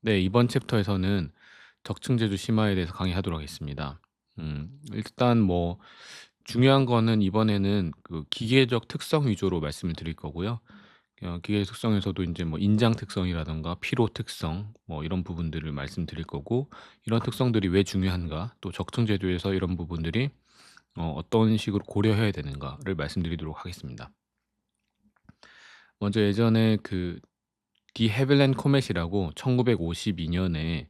네, 이번 챕터에서는 적층제조 심화에 대해서 강의하도록 하겠습니다. 음, 일단 뭐 중요한 거는 이번에는 그 기계적 특성 위주로 말씀을 드릴 거고요. 어, 기계 특성에서도 이제 뭐 인장 특성이라든가 피로 특성 뭐 이런 부분들을 말씀드릴 거고 이런 특성들이 왜 중요한가 또 적층제조에서 이런 부분들이 어, 어떤 식으로 고려해야 되는가를 말씀드리도록 하겠습니다. 먼저 예전에 그 디 헤블랜 코멧이라고 1952년에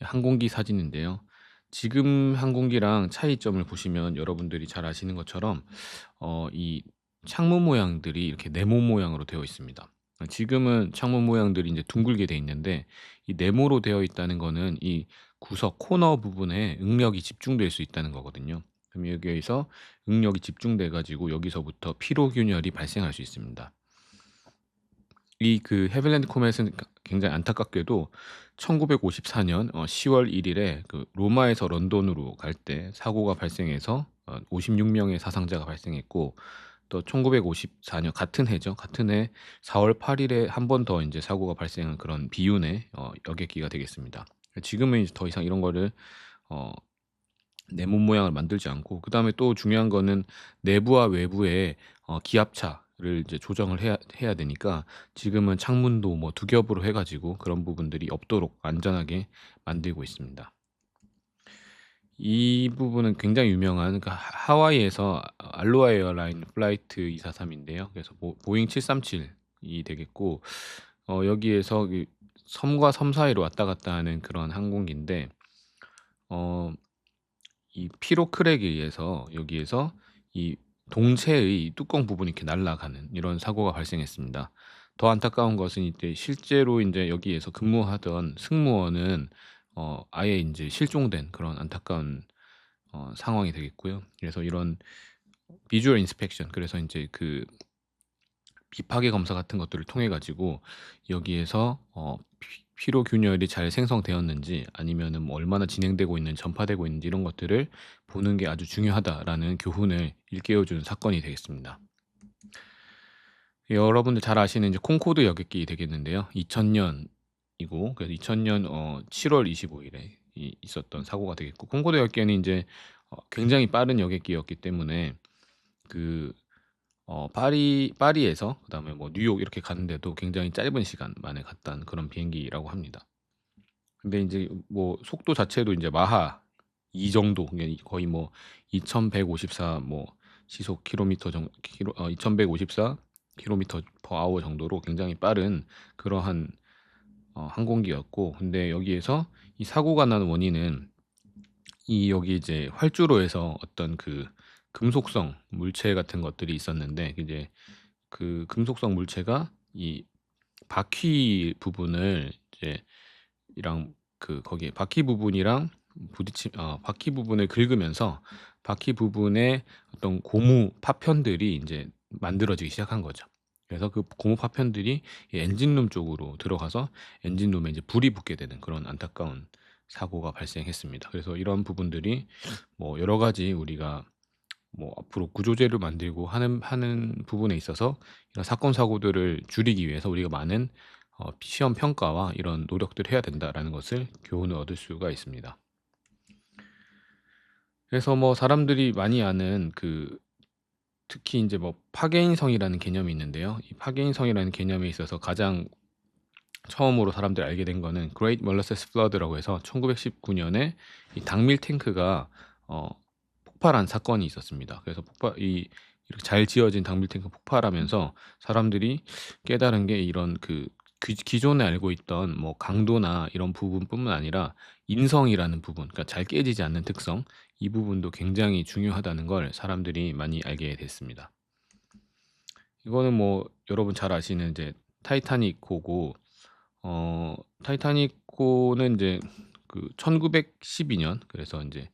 항공기 사진인데요. 지금 항공기랑 차이점을 보시면 여러분들이 잘 아시는 것처럼 어, 이 창문 모양들이 이렇게 네모 모양으로 되어 있습니다. 지금은 창문 모양들이 이제 둥글게 돼 있는데 이 네모로 되어 있다는 거는 이 구석 코너 부분에 응력이 집중될 수 있다는 거거든요. 그럼 여기에서 응력이 집중돼 가지고 여기서부터 피로 균열이 발생할 수 있습니다. 이 그 헤블랜드 코멧은 굉장히 안타깝게도 1954년 어 10월 1 일에 그 로마에서 런던으로 갈 때 사고가 발생해서 어 56 명의 사상자가 발생했고 또 1954년 같은 해죠. 같은 해 4월 8 일에 한번더 인제 사고가 발생한 그런 비운의 어 여객기가 되겠습니다. 지금은 이제 더 이상 이런 거를 어 네모 모양을 만들지 않고 그다음에 또 중요한 거는 내부와 외부의 어 기압차 를 이제 조정을 해야 해야 되니까 지금은 창문도 뭐 두 겹으로 해 가지고 그런 부분들이 없도록 안전하게 만들고 있습니다. 이 부분은 굉장히 유명한 그하 하와이에서 알로하 에어라인 플라이트 243 인데요. 그래서 보 보잉 737이 되겠고 어 여기에서 그 섬과 섬 사이로 왔다 갔다 하는 그런 항공기인데 어 이 피로 크랙에 의해서 여기에서 이 동체의 뚜껑 부분이 이렇게 날아가는 이런 사고가 발생했습니다. 더 안타까운 것은 이제 실제로 인제 여기에서 근무하던 승무원은 어 아예 인제 실종된 그런 안타까운 어 상황이 되겠고요. 그래서 이런 비주얼 인스펙션 그래서 인제 그 비파괴 검사 같은 것들을 통해 가지고 여기에서 어 피 피로 균열이 잘 생성되었는지 아니면은 뭐 얼마나 진행되고 있는지 전파되고 있는지 이런 것들을 보는 게 아주 중요하다라는 교훈을 일깨워 주는 사건이 되겠습니다. 여러분들 잘 아시는 이제 콩코드 여객기 되겠는데요. 2000년이고 그래서 2000년 어 7월 25일에 이 있었던 사고가 되겠고 콩코드 여객기는 인제 어 굉장히 빠른 여객기였기 때문에 그 어 파리 파리에서 그다음에 뭐 뉴욕 이렇게 가는데도 굉장히 짧은 시간 만에 갔다는 그런 비행기라고 합니다. 근데 인제 뭐 속도 자체도 인제 마하 2 정도 거의 뭐 2154 뭐 시속 킬로미터 정 킬로 어 2154 킬로미터 per hour 정도로 굉장히 빠른 그러한 어 항공기였고 근데 여기에서 이 사고가 난 원인은 이 여기 이제 활주로에서 어떤 그 금속성 물체 같은 것들이 있었는데 이제 그 금속성 물체가 이 바퀴 부분을 이제 이랑 그 거기에 바퀴 부분이랑 부딪히 어 바퀴 부분을 긁으면서 바퀴 부분에 어떤 고무 파편들이 인제 만들어지기 시작한 거죠. 그래서 그 고무 파편들이 이 엔진룸 쪽으로 들어가서 엔진룸에 이제 불이 붙게 되는 그런 안타까운 사고가 발생했습니다. 그래서 이런 부분들이 뭐 여러 가지 우리가 뭐 앞으로 구조제를 만들고 하는 하는 부분에 있어서 이런 사건 사고들을 줄이기 위해서 우리가 많은 어 시험 평가와 이런 노력들을 해야 된다라는 것을 교훈을 얻을 수가 있습니다. 그래서 뭐 사람들이 많이 아는 그 특히 인제 뭐 파괴인성이라는 개념이 있는데요. 이 파괴인성이라는 개념에 있어서 가장 처음으로 사람들이 알게 된 거는 Great Molasses Flood라고 해서 1919년에 이 당밀 탱크가 어 폭발한 사건이 있었습니다. 그래서 폭발 이 이렇게 잘 지어진 당밀 탱크 폭발하면서 사람들이 깨달은 게 이런 그 기 기존에 알고 있던 뭐 강도나 이런 부분뿐만 아니라 인성이라는 부분 그러니까 잘 깨지지 않는 특성 이 부분도 굉장히 중요하다는 걸 사람들이 많이 알게 됐습니다. 이거는 뭐 여러분 잘 아시는 이제 타이타닉 호고 어 타이타닉 호는 인제 그 1912년 그래서 예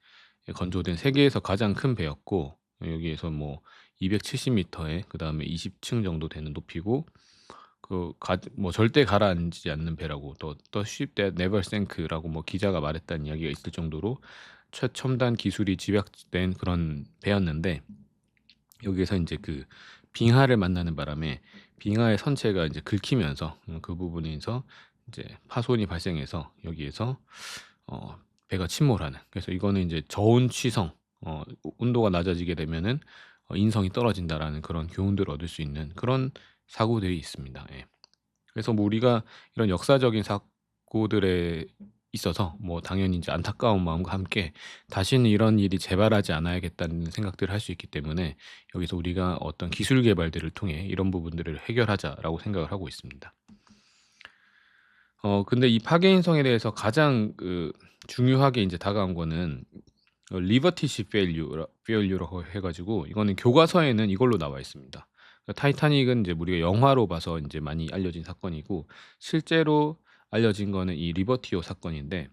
건조된 세계에서 가장 큰 배였고 여기에서 뭐 270 미터에 그다음에 20층 정도 되는 높이고 그가뭐 절대 가라앉지 않는 배라고 또 "The ship that never sank"라고 뭐 기자가 말했다는 이야기가 있을 정도로 최첨단 기술이 집약된 그런 배였는데 여기에서 인제 그 빙하를 만나는 바람에 빙하의 선체가 인제 긁히면서 음그 부분에서 이제 파손이 발생해서 여기에서 어 배가 침몰하는 그래서 이거는 이제 저온 취성 어 온도가 낮아지게 되면은 어 인성이 떨어진다라는 그런 교훈들을 얻을 수 있는 그런 사고들이 있습니다. 예. 그래서 뭐 우리가 이런 역사적인 사고들에 있어서 뭐 당연히 이제 안타까운 마음과 함께 '다시는 이런 일이 재발하지 않아야겠다.'는 생각들을 할 수 있기 때문에 여기서 우리가 어떤 기술 개발들을 통해 '이런 부분들을 해결하자.'라고 생각을 하고 있습니다. 어 근데 이 파괴 인성에 대해서 가장 그 중요하게 인제 다가온 거는 어 리버티시 페일유라 페일유라고 해 가지고 이거는 교과서에는 이걸로 나와 있습니다. 그 타이타닉은 이제 우리가 영화로 봐서 인제 많이 알려진 사건이고 실제로 알려진 거는 이 리버티오 사건인데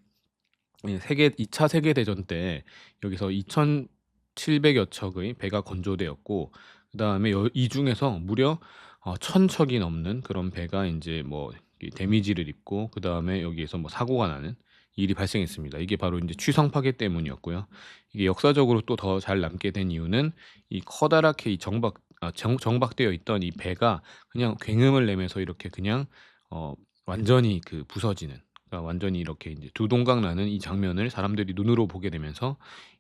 이 세계 2 차 세계 대전 때 여기서 2,700 여 척의 배가 건조되었고 그다음에 여 이 중에서 무려 어 1,000 척이 넘는 그런 배가 인제 뭐이 데미지를 입고 그 다음에 여기에서 뭐 사고가 나는 일이 발생했습니다. 이게 바로 인제 취성 파괴 때문이었고요. 이게 역사적으로 또 더 잘 남게 된 이유는 이 커다랗게 이 정박 아 정 정박되어 있던 이 배가 그냥 굉음을 내면서 이렇게 그냥 어 완전히 그 부서지는 그러니까 완전히 이렇게 인제 두 동강 나는 이 장면을 사람들이 눈으로 보게 되면서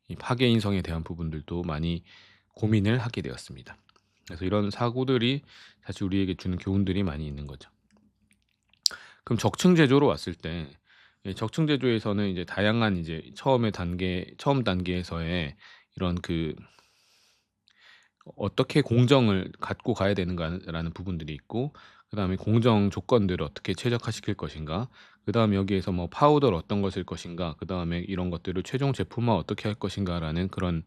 이 파괴 인성에 대한 부분들도 많이 고민을 하게 되었습니다. 그래서 이런 사고들이 사실 우리에게 주는 교훈들이 많이 있는 거죠. 그럼 적층 제조로 왔을 때이 적층 제조에서는 이제 다양한 이제 처음의 단계 처음 단계에서의 이런 그 어떻게 공정을 갖고 가야 되는가라는 부분들이 있고 그다음에 공정 조건들을 어떻게 최적화시킬 것인가 그다음에 여기에서 뭐 파우더를 어떤 걸쓸 것인가 그다음에 이런 것들을 최종 제품화 어떻게 할 것인가라는 그런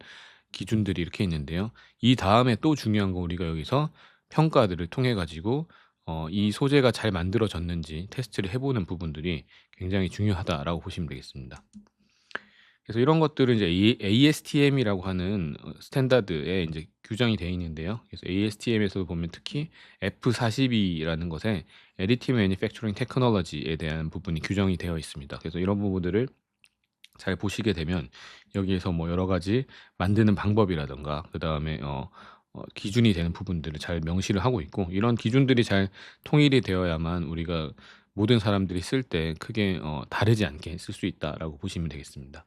기준들이 이렇게 있는데요. 이 다음에 또 중요한 건 우리가 여기서 평가들을 통해 가지고 어 이 소재가 잘 만들어졌는지 테스트를 해 보는 부분들이 굉장히 중요하다라고 보시면 되겠습니다. 그래서 이런 것들은 이제 이 ASTM이라고 하는 어 스탠다드에 인제 규정이 되어 있는데요. 그래서 ASTM에서 보면 특히 F42라는 것에 Additive Manufacturing Technology에 대한 부분이 규정이 되어 있습니다. 그래서 이런 부분들을 잘 보시게 되면 여기에서 뭐 여러 가지 만드는 방법이라든가 그 다음에 어 어 기준이 되는 부분들을 잘 명시를 하고 있고 이런 기준들이 잘 통일이 되어야만 우리가 모든 사람들이 쓸 때 크게 어 '다르지 않게 쓸 수 있다.'라고 보시면 되겠습니다.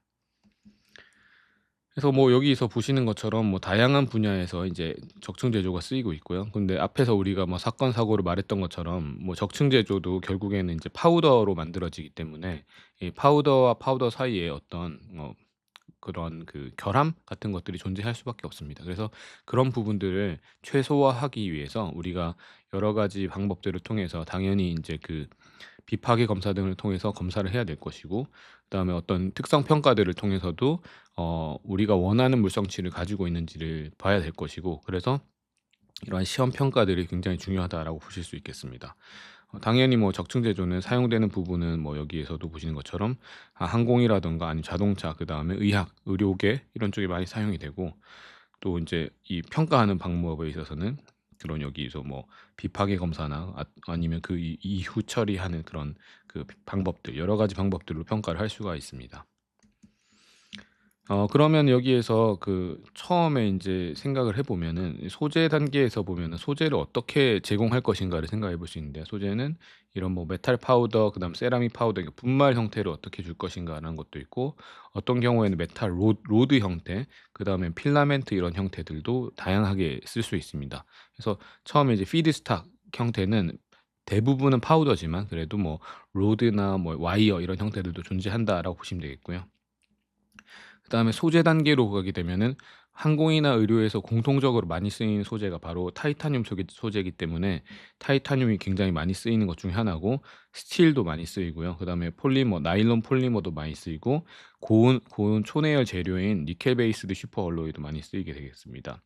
그래서 뭐 여기서 보시는 것처럼 뭐 다양한 분야에서 인제 적층 제조가 쓰이고 있고요. 근데 앞에서 우리가 뭐 사건 사고를 말했던 것처럼 뭐 적층 제조도 결국에는 인제 파우더로 만들어지기 때문에 이 파우더와 파우더 사이에 어떤 뭐 그런 그 결함 같은 것들이 존재할 수밖에 없습니다. 그래서 그런 부분들을 최소화하기 위해서 우리가 여러 가지 방법들을 통해서 당연히 인제 그 비파괴 검사 등을 통해서 검사를 해야 될 것이고 그다음에 어떤 특성 평가들을 통해서도 어 우리가 원하는 물성치를 가지고 있는지를 봐야 될 것이고 그래서 이러한 시험 평가들이 굉장히 중요하다라고 보실 수 있겠습니다. 어 당연히 뭐 적층 제조는 사용되는 부분은 뭐 여기에서도 보시는 것처럼 아 항공이라든가 아니면 자동차 그다음에 의학, 의료계 이런 쪽에 많이 사용이 되고 또 인제 이 평가하는 방법에 있어서는 그런 여기서 뭐 비파괴 검사나 아 아니면 그 이 이후 처리하는 그런 그 방법들 여러 가지 방법들로 평가를 할 수가 있습니다. 어 그러면 여기에서 그 처음에 인제 생각을 해 보면은 이 소재 단계에서 보면은 '소재를 어떻게 제공할 것인가.'를 생각해 볼 수 있는데 소재는 이런 뭐 메탈 파우더 그다음 세라믹 파우더 분말 형태를 어떻게 줄 것인가라는 것도 있고 어떤 경우에는 메탈 로 로드 형태 그다음에 필라멘트 이런 형태들도 다양하게 쓸 수 있습니다. 그래서 처음에 이제 피드스탁 형태는 대부분은 파우더지만 그래도 뭐 로드나 뭐 와이어 이런 형태들도 존재한다라고 보시면 되겠고요. 그다음에 소재 단계로 가게 되면은 항공이나 의료에서 공통적으로 많이 쓰이는 소재가 바로 타이타늄 소재 소재이기 때문에 타이타늄이 굉장히 많이 쓰이는 것 중에 하나고 스틸도 많이 쓰이고요. 그다음에 폴리머, 나일론 폴리머도 많이 쓰이고 고온 고온 초내열 재료인 니켈 베이스드 슈퍼 알로이도 많이 쓰이게 되겠습니다.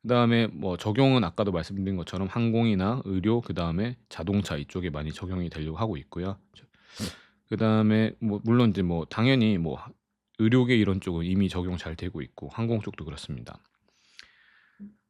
그다음에 뭐 적용은 아까도 말씀드린 것처럼 항공이나 의료 그다음에 자동차 이쪽에 많이 적용이 되려고 하고 있고요. 저 그다음에 뭐 물론 인제 뭐 당연히 뭐 의료계 이런 쪽은 이미 적용 잘 되고 있고 항공 쪽도 그렇습니다.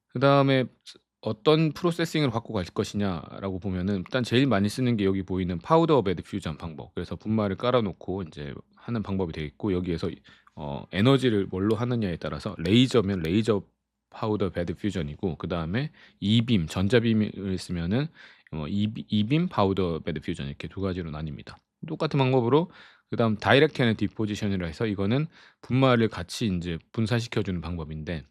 그 다음에 스 '어떤 프로세싱을 갖고 갈 것이냐.'라고 보면은 일단 제일 많이 쓰는 게 여기 보이는 파우더 베드 퓨전 방법 그래서 분말을 깔아 놓고 인제 하는 방법이 되겠고 여기에서 이어 에너지를 뭘로 하느냐에 따라서 레이저면 레이저 파우더 베드 퓨전이고 그 다음에 이빔 전자빔을 쓰면은 어 이빔 파우더 베드 퓨전 이렇게 두 가지로 나뉩니다. 똑같은 방법으로 그다음 다이렉트 에너지 디포지션이라 해서 이거는 분말을 같이 인제 분산시켜 주는 방법인데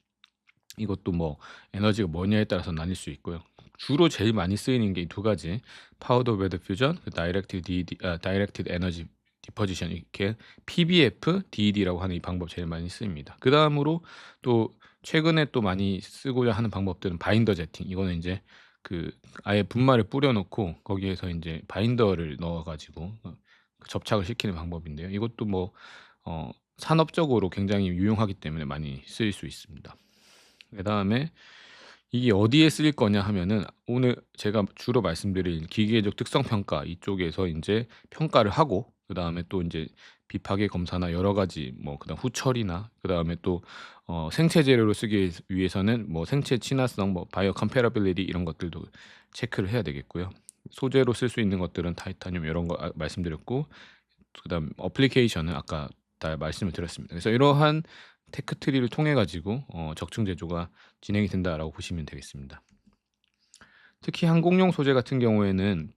이것도 뭐 에너지가 뭐냐에 따라서 나뉠 수 있고요. 주로 제일 많이 쓰이는 게 이 두 가지 파우더 베드 퓨전 그 다이렉트 DD 아 다이렉티드 에너지 디포지션 이렇게 PBF, DED라고 하는 이 방법 제일 많이 쓰입니다. 그 다음으로 또 최근에 또 많이 쓰고자 하는 방법들은 바인더 제팅 이거는 인제 그 아예 분말을 뿌려 놓고 거기에서 인제 바인더를 넣어 가지고 어 접착을 시키는 방법인데요. 이것도 뭐 어 산업적으로 굉장히 유용하기 때문에 많이 쓰일 수 있습니다. 그 다음에 이게 어디에 쓰일 거냐 하면은 오늘 제가 주로 말씀드릴 기계적 특성 평가 이쪽에서 인제 평가를 하고 그 다음에 또 인제 비파괴 검사나 여러 가지 뭐 그다음 후처리나 그 다음에 또 어 생체 재료로 쓰기 위해서는 뭐 생체 친화성 뭐 바이오 컴패러빌리티 이런 것들도 체크를 해야 되겠고요. 소재로 쓸 수 있는 것들은 타이타늄 요런 거 아 말씀드렸고 그다음 어플리케이션은 아까 다 말씀을 드렸습니다. 그래서 이러한 테크 트리를 통해 가지고 어 적층 제조가 진행이 된다라고 보시면 되겠습니다. 특히 항공용 소재 같은 경우에는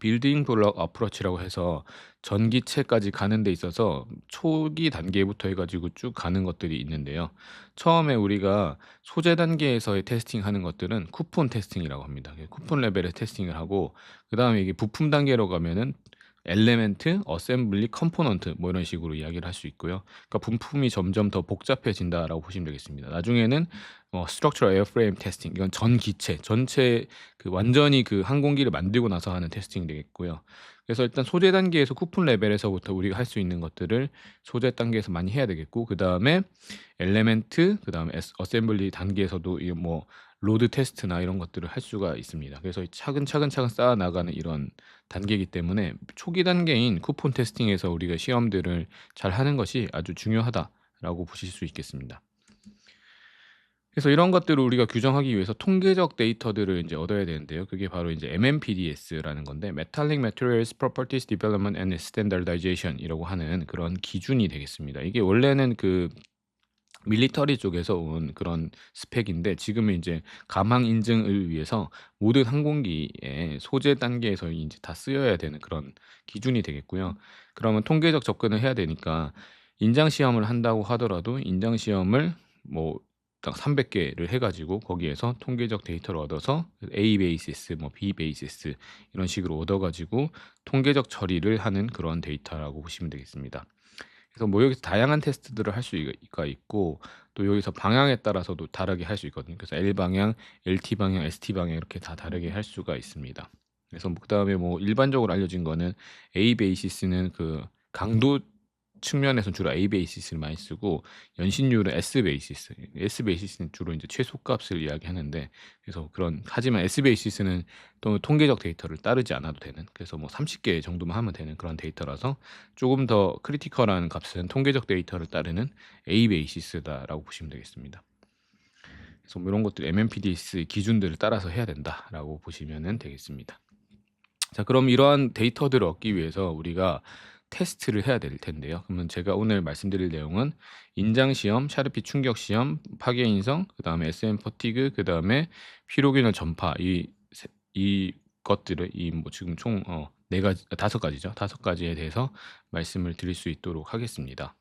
빌딩 블록 어프로치라고 해서 전기체까지 가는 데 있어서 초기 단계부터 해 가지고 쭉 가는 것들이 있는데요. 처음에 우리가 소재 단계에서의 테스팅 하는 것들은 쿠폰 테스팅이라고 합니다. 그 쿠폰 레벨의 테스팅을 하고 그 다음에 이게 부품 단계로 가면은 엘레멘트, 어셈블리, 컴포넌트 뭐 이런 식으로 이야기를 할 수 있고요. 그러니까 부품이 점점 더 복잡해진다라고 보시면 되겠습니다. 나중에는 어 스트럭처럴 에어프레임 테스팅 이건 전 기체 전체 그 완전히 그 항공기를 만들고 나서 하는 테스팅이 되겠고요. 그래서 일단 소재 단계에서 쿠폰 레벨에서부터 우리가 할 수 있는 것들을 소재 단계에서 많이 해야 되겠고 그 다음에 엘레멘트 그 다음에 에스 어셈블리 단계에서도 이뭐 로드 테스트나 이런 것들을 할 수가 있습니다. 그래서 차근차근 차근 쌓아 나가는 이런 단계이기 때문에 초기 단계인 쿠폰 테스팅에서 우리가 시험들을 잘 하는 것이 아주 중요하다라고 보실 수 있겠습니다. 그래서 이런 것들을 우리가 규정하기 위해서 통계적 데이터들을 인제 얻어야 되는데요. 그게 바로 인제 MMPDS라는 건데 Metallic Materials Properties Development and Standardization 이라고 하는 그런 기준이 되겠습니다. 이게 원래는 그 밀리터리 쪽에서 온 그런 스펙인데 지금은 인제 가망 인증을 위해서 모든 항공기의 소재 단계에서 인제 다 쓰여야 되는 그런 기준이 되겠고요. 그러면 통계적 접근을 해야 되니까 인장 시험을 한다고 하더라도 인장 시험을 뭐 딱 300 개를 해 가지고 거기에서 통계적 데이터를 얻어서 A 베이시스 뭐 B 베이시스 이런 식으로 얻어 가지고 통계적 처리를 하는 그런 데이터라고 보시면 되겠습니다. 그래서 뭐 여기서 다양한 테스트들을 할 수가 있고 또 여기서 방향에 따라서도 다르게 할 수 있거든요. 그래서 L 방향, LT 방향, ST 방향 이렇게 다 다르게 할 수가 있습니다. 그래서 뭐 그다음에 뭐 일반적으로 알려진 거는 A 베이시스는 그 강도 측면에서는 주로 A 베이시스를 많이 쓰고 연신율은 S 베이시스. S 베이시스는 주로 인제 최소값을 이야기하는데 그래서 그런 하지만 S 베이시스는 또 통계적 데이터를 따르지 않아도 되는 그래서 뭐 30개 정도만 하면 되는 그런 데이터라서 조금 더 크리티컬한 값은 통계적 데이터를 따르는 A 베이시스다라고 보시면 되겠습니다. 그래서 뭐 이런 것들 MMPDS 기준들을 따라서 해야 된다라고 보시면은 되겠습니다. 자 그럼 이러한 데이터들을 얻기 위해서 우리가 테스트를 해야 될 텐데요. 그러면 제가 오늘 말씀드릴 내용은 인장 시험, 샤르피 충격 시험, 파괴 인성, 그다음에 SM 퍼티그, 그다음에 피로균열 전파 이세 이것들을 이 뭐 지금 총어4 가지 5 가지죠. 5 가지에 대해서 말씀을 드릴 수 있도록 하겠습니다.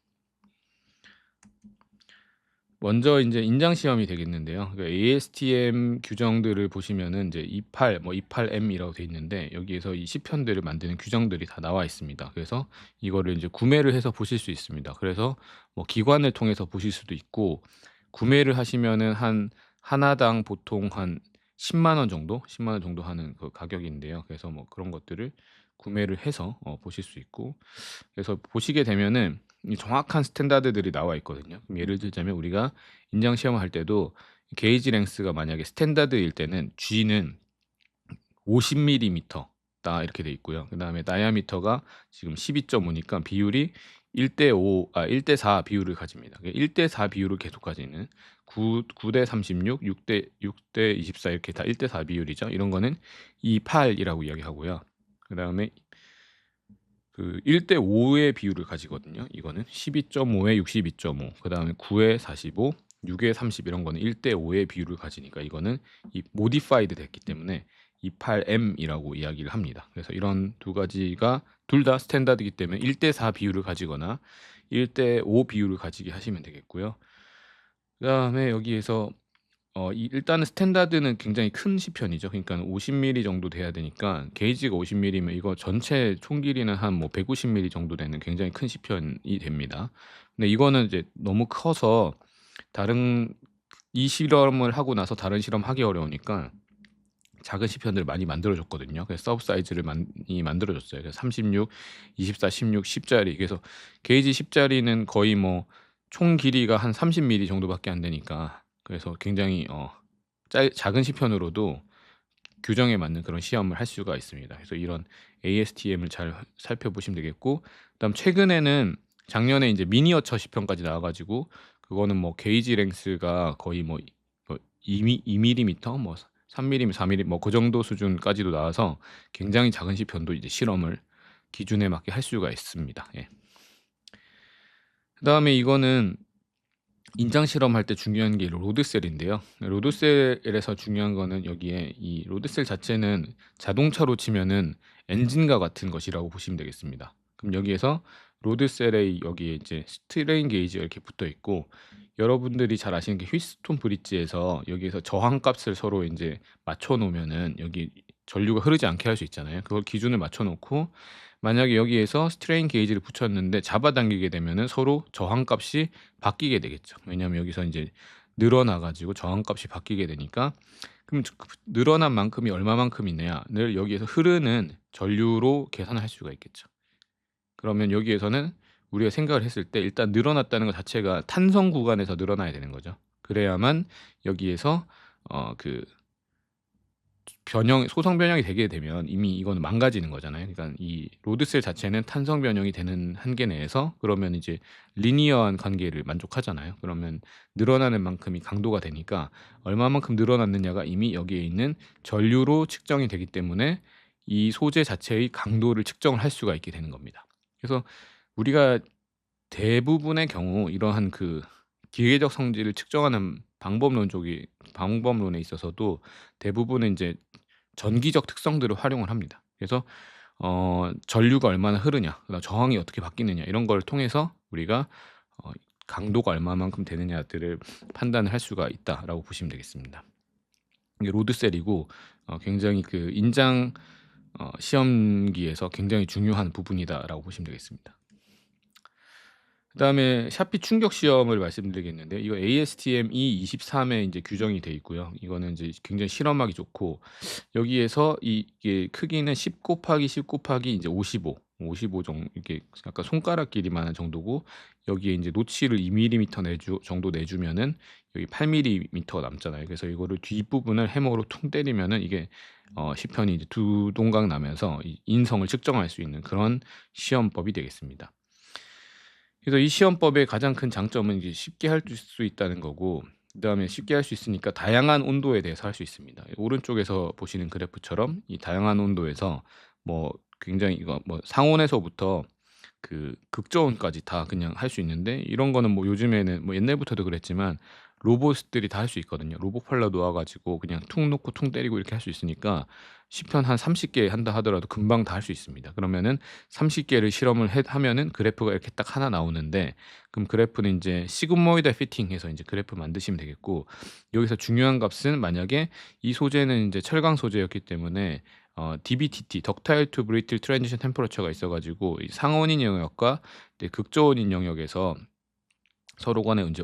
먼저 인제 인장 시험이 되겠는데요. 그 ASTM 규정들을 보시면은 인제 28 뭐 28M이라고 돼 있는데 여기에서 이 시편들을 만드는 규정들이 다 나와 있습니다. 그래서 이거를 인제 구매를 해서 보실 수 있습니다. 그래서 뭐 기관을 통해서 보실 수도 있고 구매를 하시면은 한 하나당 보통 한 10만 원 정도, 10만 원 정도 하는 그 가격인데요. 그래서 뭐 그런 것들을 구매를 해서 어 보실 수 있고 그래서 보시게 되면은 이 정확한 스탠다드들이 나와 있거든요. 예를 들자면 우리가 인장 시험을 할 때도 게이지 랭스가 만약에 스탠다드일 때는 G는 50 밀리미터다 이렇게 돼 있고요. 그다음에 다이아미터가 지금 12.5니까 비율이 1대 5, 아 1대 4 비율을 가집니다. 1대 4 비율을 계속 가지는 9, 9대 36, 6대 6대 24 이렇게 다 1대 4 비율이죠. 이런 거는 28이라고 이야기하고요. 그다음에 그 1대 5의 비율을 가지거든요. 이거는 12.5에 62.5, 그 다음에 9에 45, 6에 30 이런 거는 1대 5의 비율을 가지니까 이거는 이 모디파이드 됐기 때문에 28M이라고 이야기를 합니다. 그래서 이런 두 가지가 둘 다 스탠다드이기 때문에 1대 4 비율을 가지거나 1대 5 비율을 가지게 하시면 되겠고요. 그 다음에 여기에서 어 이 일단은 스탠다드는 굉장히 큰 시편이죠. 그러니까 50mm 정도 돼야 되니까 게이지가 50mm면 이거 전체 총 길이는 한 뭐 150mm 정도 되는 굉장히 큰 시편이 됩니다. 근데 이거는 이제 너무 커서 다른 이 실험을 하고 나서 다른 실험 하기 어려우니까 작은 시편들을 많이 만들어 줬거든요. 그래서 서브 사이즈를 많이 만들어 줬어요. 그래서 36, 24, 16, 10짜리. 그래서 게이지 10짜리는 거의 뭐 총 길이가 한 30mm 정도밖에 안 되니까 그래서 굉장히 어짤 작은 시편으로도 규정에 맞는 그런 시험을 할 수가 있습니다. 그래서 이런 ASTM을 잘 살펴보시면 되겠고 그다음 최근에는 작년에 이제 미니어처 시편까지 나와 가지고 그거는 뭐 게이지 랭스가 거의 뭐뭐2 2 밀리미터 뭐3 밀리미 4 밀리 뭐그 정도 수준까지도 나와서 굉장히 작은 시편도 이제 실험을 기준에 맞게 할 수가 있습니다. 예. 그다음에 이거는 인장 실험할 때 중요한 게 로드셀인데요. 로드셀에서 중요한 거는 여기에 이 로드셀 자체는 자동차로 치면은 엔진과 같은 것이라고 보시면 되겠습니다. 그럼 여기에서 로드셀에 여기에 이제 스트레인 게이지가 이렇게 붙어 있고 여러분들이 잘 아시는 게 휘스톤 브릿지에서 여기에서 저항 값을 서로 인제 맞춰 놓으면은 여기 전류가 흐르지 않게 할 수 있잖아요. 그걸 기준을 맞춰 놓고 만약에 여기에서 스트레인 게이지를 붙였는데 잡아당기게 되면은 서로 저항값이 바뀌게 되겠죠. 왜냐하면 여기서 인제 늘어나 가지고 저항값이 바뀌게 되니까 그럼 그 늘어난 만큼이 얼마만큼 이냐를 여기에서 흐르는 전류로 계산을 할 수가 있겠죠. 그러면 여기에서는 우리가 생각을 했을 때 일단 늘어났다는 것 자체가 탄성 구간에서 늘어나야 되는 거죠. 그래야만 여기에서 어 그 변형 소성 변형이 되게 되면 이미 이거는 망가지는 거잖아요. 그러니까 이 로드셀 자체는 탄성 변형이 되는 한계 내에서 그러면 이제 리니어한 관계를 만족하잖아요. 그러면 늘어나는 만큼이 강도가 되니까 얼마만큼 늘어났느냐가 이미 여기에 있는 전류로 측정이 되기 때문에 이 소재 자체의 강도를 측정을 할 수가 있게 되는 겁니다. 그래서 우리가 대부분의 경우 이러한 그 기계적 성질을 측정하는 방법론 쪽이 방법론에 있어서도 대부분은 인제 전기적 특성들을 활용을 합니다. 그래서 어 전류가 얼마나 흐르냐 저항이 어떻게 바뀌느냐 이런 걸 통해서 우리가 어 강도가 얼마만큼 되느냐들을 판단을 할 수가 있다라고 보시면 되겠습니다. 이게 로드셀이고 어 굉장히 그 인장 어 시험기에서 굉장히 중요한 부분이다라고 보시면 되겠습니다. 그다음에 샤피 충격 시험을 말씀드리겠는데 이거 ASTM E23에 인제 규정이 돼 있고요. 이거는 인제 굉장히 실험하기 좋고 여기에서 이게 크기는 10 곱하기 10 곱하기 인제 55, 55 정 이렇게 약간 손가락 길이만한 정도고 여기에 인제 노치를 2 밀리미터 내주 정도 내주면은 여기 8 밀리미터가 남잖아요. 그래서 이거를 뒷부분을 해머로 퉁 때리면은 이게 어 시편이 이제 두 동강 나면서 이 인성을 측정할 수 있는 그런 시험법이 되겠습니다. 그래서 이 시험법의 가장 큰 장점은 이제 쉽게 할 수 있다는 거고 그다음에 쉽게 할 수 있으니까 다양한 온도에 대해서 할 수 있습니다. 오른쪽에서 보시는 그래프처럼 이 다양한 온도에서 뭐 굉장히 이거 뭐 상온에서부터 그 극저온까지 다 그냥 할 수 있는데 이런 거는 뭐 요즘에는 뭐 옛날부터도 그랬지만 로봇들이 다 할 수 있거든요. 로봇팔로 놓아 가지고 그냥 퉁 놓고 퉁 때리고 이렇게 할 수 있으니까 시편 한 30개 한다 하더라도 금방 다 할 수 있습니다. 그러면은 30개를 실험을 해 하면은 그래프가 이렇게 딱 하나 나오는데 그럼 그래프는 인제 시그모이드 피팅해서 인제 그래프 만드시면 되겠고 여기서 중요한 값은 만약에 이 소재는 인제 철강 소재였기 때문에 어 DBTT Ductile to Brittle Transition Temperature가 있어 가지고 이 상온인 영역과 이제 극저온인 영역에서 서로 간에 인제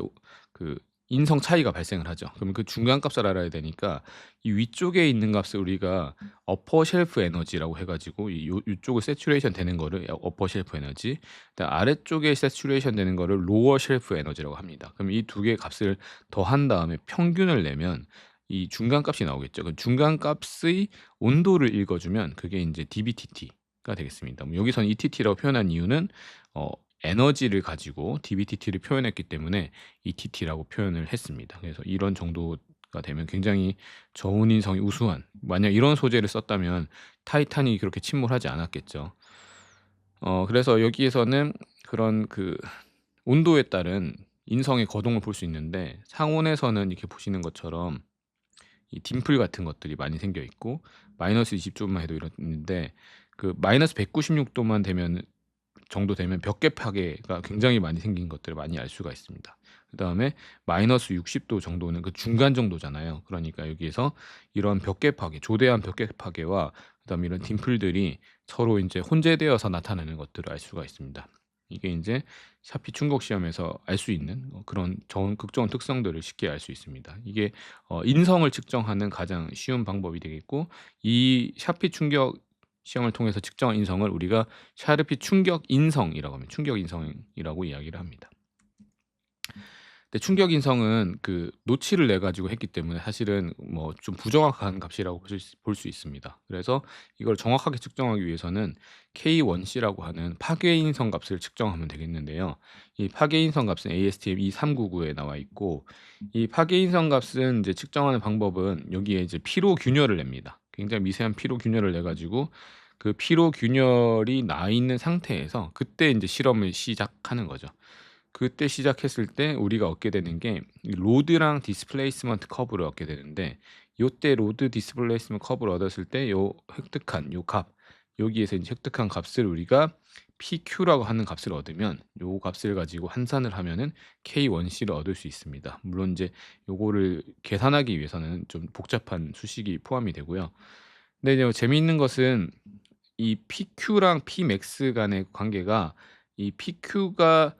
그 인성 차이가 발생을 하죠. 그러면 그 중간 값을 알아야 되니까 이 위쪽에 있는 값을 우리가 어퍼 쉘프 에너지라고 해 가지고 이 요 요쪽을 세츄레이션 되는 거를 어퍼 쉘프 에너지 아래쪽에 세츄레이션 되는 거를 로어 쉘프 에너지라고 합니다. 그럼 이 두 개의 값을 더한 다음에 평균을 내면 이 중간 값이 나오겠죠. 그 중간 값의 온도를 읽어 주면 그게 인제 DBTT가 되겠습니다. 뭐 여기서는 ETT라고 표현한 이유는 어 에너지를 가지고 DBTT를 표현했기 때문에 ETT라고 표현을 했습니다. 그래서 이런 정도가 되면 굉장히 저온 인성이 우수한 만약 이런 소재를 썼다면 타이탄이 그렇게 침몰하지 않았겠죠. 어 그래서 여기에서는 그런 그 온도에 따른 인성의 거동을 볼 수 있는데 상온에서는 이렇게 보시는 것처럼 이 딤플 같은 것들이 많이 생겨 있고 마이너스 20도만 해도 이렇는데 그 마이너스 196도만 되면 정도 되면 벽계 파괴가 굉장히 많이 생긴 것들을 많이 알 수가 있습니다. 그 다음에 마이너스 60도 정도는 그 중간 정도잖아요. 그러니까 여기에서 이런 벽계 파괴, 조대한 벽계 파괴와 그 다음에 이런 딤플들이 서로 이제 혼재되어서 나타나는 것들을 알 수가 있습니다. 이게 이제 샤피 충격 시험에서 알 수 있는 어 그런 전 극적인 특성들을 쉽게 알 수 있습니다. 이게 어 인성을 측정하는 가장 쉬운 방법이 되겠고 이 샤피 충격 시험을 통해서 측정한 인성을 우리가 샤르피 충격 인성이라고 하면 충격 인성이라고 이야기를 합니다. 근데 충격 인성은 그 노치를 내 가지고 했기 때문에 사실은 뭐 좀 부정확한 값이라고 볼 수 있습니다. 그래서 이걸 정확하게 측정하기 위해서는 K1C라고 하는 파괴 인성 값을 측정하면 되겠는데요. 이 파괴 인성 값은 ASTM 2399에 나와 있고 이 파괴 인성 값은 이제 측정하는 방법은 여기에 이제 피로 균열을 냅니다. 굉장히 미세한 피로 균열을 내 가지고 그 피로 균열이 나 있는 상태에서 그때 이제 실험을 시작하는 거죠. 그때 시작했을 때 우리가 얻게 되는 게 로드랑 디스플레이스먼트 커브를 얻게 되는데 요때 로드 디스플레이스먼트 커브를 얻었을 때 요 획득한 요 값 여기에서 이제 획득한 값을 우리가 PQ라고 하는 값을 얻으면 요 값을 가지고 환산을 하면은 K1C를 얻을 수 있습니다. 물론 이제 요거를 계산하기 위해서는 좀 복잡한 수식이 포함이 되고요. 근데 이제 재미있는 것은 이 PQ랑 Pmax 간의 관계가 이 PQ가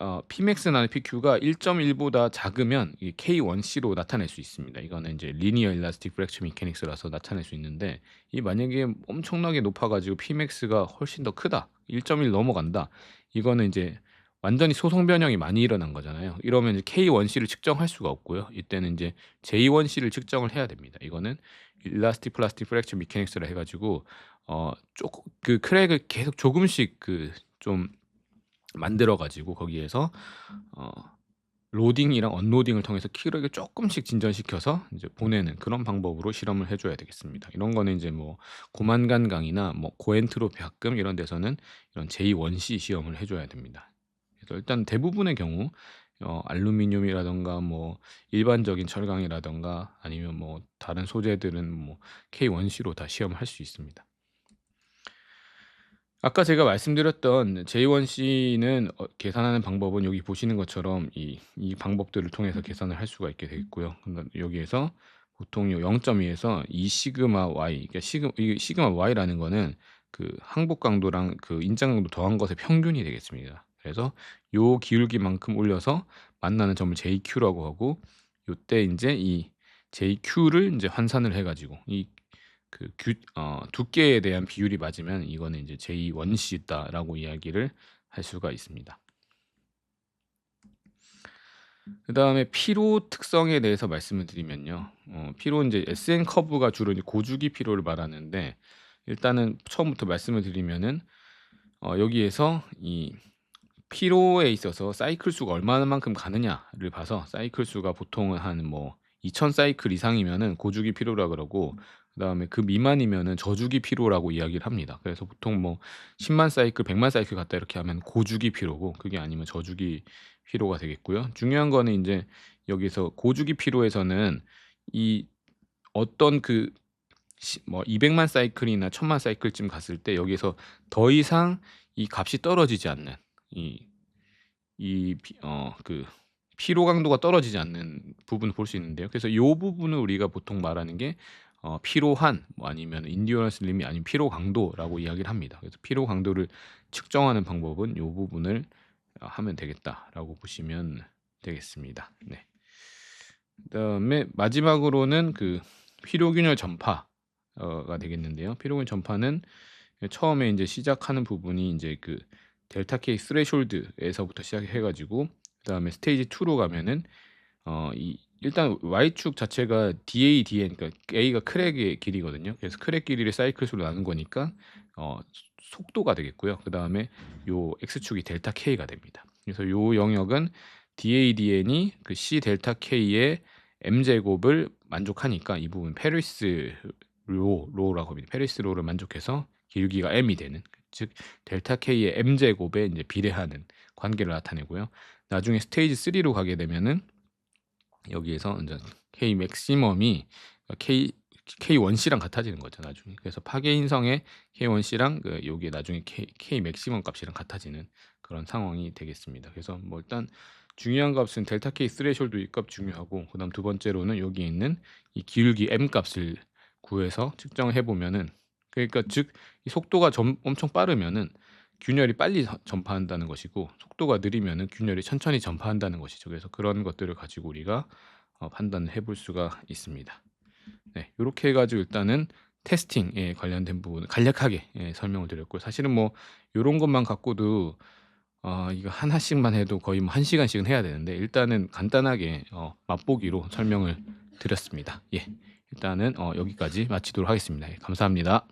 어 Pmax 나는 PQ가 1.1보다 작으면 이 K1C로 나타낼 수 있습니다. 이거는 이제 리니어 일라스틱 프랙처 메케닉스라서 나타낼 수 있는데 이 만약에 엄청나게 높아 가지고 Pmax가 훨씬 더 크다. 1.1 넘어간다. 이거는 이제 완전히 소성 변형이 많이 일어난 거잖아요. 이러면 이제 K1C를 측정할 수가 없고요. 이때는 이제 J1C를 측정을 해야 됩니다. 이거는 일라스틱 플라스틱 프랙처 메케닉스라 해 가지고 어 쪼끔 그 크랙을 계속 조금씩 그좀 만들어 가지고 거기에서 어 로딩이랑 언로딩을 통해서 키를 조금씩 진전시켜서 이제 보내는 그런 방법으로 실험을 해 줘야 되겠습니다. 이런 거는 이제 뭐 고만간 강이나 뭐 고엔트로피 합금 이런 데서는 이런 J1C 시험을 해 줘야 됩니다. 그래서 일단 대부분의 경우 어 알루미늄이라든가 뭐 일반적인 철강이라든가 아니면 뭐 다른 소재들은 뭐 K1C로 다 시험을 할수 있습니다. 아까 제가 말씀드렸던 J1C는 어 계산하는 방법은 여기 보시는 것처럼 이 이 방법들을 통해서 계산을 할 수가 있게 되겠고요. 그러니까 여기에서 보통 요 0.2에서 2 시그마 Y 그러니까 시그 이 시그마 Y라는 거는 그 항복 강도랑 그 인장 강도 더한 것의 평균이 되겠습니다. 그래서 요 기울기만큼 올려서 만나는 점을 JQ라고 하고 요때 인제 이 JQ를 인제 환산을 해 가지고 이 그 규, 어, 두께에 대한 비율이 맞으면 이거는 이제 제2 원시다라고 이야기를 할 수가 있습니다. 그 다음에 피로 특성에 대해서 말씀을 드리면요. 어, 피로 이제 SN 커브가 주로 이제 고주기 피로를 말하는데 일단은 처음부터 말씀을 드리면은 어, 여기에서 이 피로에 있어서 사이클 수가 얼마만큼 가느냐를 봐서 사이클 수가 보통 한뭐 2000 사이클 이상이면은 고주기 피로라 그러고 그다음에 그 미만이면은 저주기 피로라고 이야기를 합니다. 그래서 보통 뭐 10만 사이클, 100만 사이클 갔다 이렇게 하면 고주기 피로고 그게 아니면 저주기 피로가 되겠고요. 중요한 거는 인제 여기서 고주기 피로에서는 이 어떤 그시뭐 200만 사이클이나 1000만 사이클쯤 갔을 때 여기에서 더 이상 이 값이 떨어지지 않는 이이피어그 피로 강도가 떨어지지 않는 부분을 볼 수 있는데요. 그래서 요 부분을 우리가 보통 말하는 게 어 피로한 뭐 아니면 인디어런스 림이 아닌 피로 강도라고 이야기를 합니다. 그래서 피로 강도를 측정하는 방법은 요 부분을 어 하면 되겠다라고 보시면 되겠습니다. 네. 그다음에 마지막으로는 그 피로균열 전파 어가 되겠는데요. 피로균열 전파는 처음에 인제 시작하는 부분이 인제 그 델타 K 스레숄드에서부터 시작해 가지고 그다음에 스테이지 2로 가면은 어 이 일단 Y축 자체가 DA, DN 그러니까 A가 크랙의 길이거든요. 그래서 크랙 길이를 사이클 수로 나눈 거니까 어 속도가 되겠고요. 그 다음에 요 X축이 델타 K가 됩니다. 그래서 요 영역은 DA, DN이 그 C 델타 K의 M 제곱을 만족하니까 이 부분 페리스 로 로라고 합니다. 페리스 로를 만족해서 길기가 M이 되는 즉 델타 K의 M 제곱에 이제 비례하는 관계를 나타내고요. 나중에 스테이지 3로 가게 되면은 여기에서 인제 K 맥시멈이 어 K K1C랑 같아지는 거죠 나중에. 그래서 파괴인성의 K1C랑 그 요게 나중에 K K 맥시멈 값이랑 같아지는 그런 상황이 되겠습니다. 그래서 뭐 일단 중요한 값은 델타 K 스레셜드 이값 중요하고 그 다음 두 번째로는 여기 있는 이 기울기 M 값을 구해서 측정을 해 보면은 그러니까 즉이 속도가 점 엄청 빠르면은 균열이 빨리 서 전파한다는 것이고 속도가 느리면은 균열이 천천히 전파한다는 것이죠. 그래서 그런 것들을 가지고 우리가 어 판단을 해볼 수가 있습니다. 네. 요렇게 해 가지고 일단은 테스팅에 관련된 부분을 간략하게 예 설명을 드렸고요. 사실은 뭐 요런 것만 갖고도 어 이거 하나씩만 해도 거의 뭐1 시간씩은 해야 되는데 일단은 간단하게 어 맛보기로 설명을 드렸습니다. 예. 일단은 어 여기까지 마치도록 하겠습니다. 예 감사합니다.